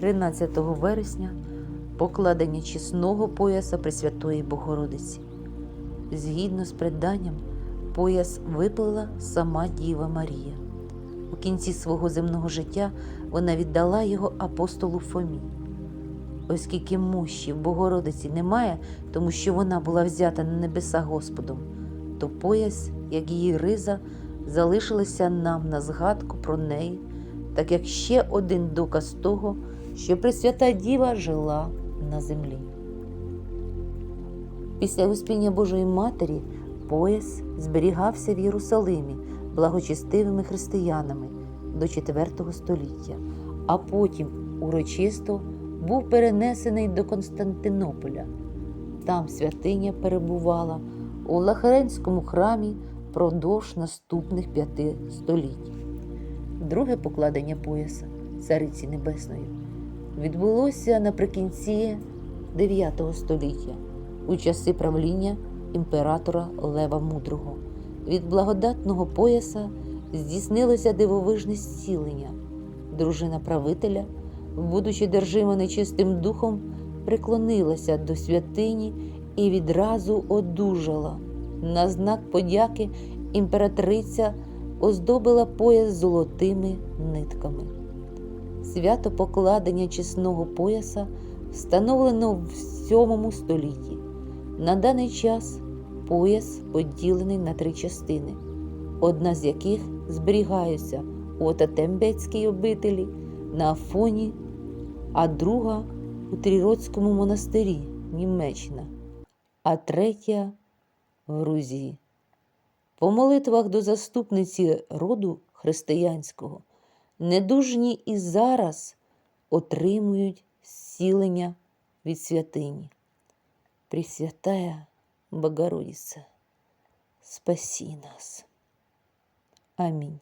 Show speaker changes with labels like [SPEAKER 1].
[SPEAKER 1] 13 вересня покладення чесного пояса Пресвятої Богородиці. Згідно з преданням, пояс виплила сама Діва Марія. У кінці свого земного життя вона віддала його апостолу Фомі. Оскільки мощі в Богородиці немає, тому що вона була взята на небеса Господом, то пояс, як її риза, залишилася нам на згадку про неї, так як ще один доказ того, що Пресвята Діва жила на землі. Після Успіння Божої Матері пояс зберігався в Єрусалимі благочестивими християнами до IV століття, а потім урочисто був перенесений до Константинополя. Там святиня перебувала у Лахаренському храмі впродовж наступних п'яти століть. Друге покладення пояса Цариці Небесної відбулося наприкінці IX століття у часи правління імператора Лева Мудрого. Від благодатного пояса здійснилося дивовижне зцілення. Дружина правителя, будучи держима нечистим духом, приклонилася до святині і відразу одужала. На знак подяки імператриця оздобила пояс золотими нитками. Свято покладення чесного пояса встановлено в VII столітті. На даний час пояс поділений на три частини, одна з яких зберігаються у Отатембецькій обителі на Афоні, а друга у Тріродському монастирі Німеччина, а третя в Грузії. По молитвах до заступниці роду християнського недужні і зараз отримують зцілення від святині. Пресвятая Богородица, спаси нас. Амінь.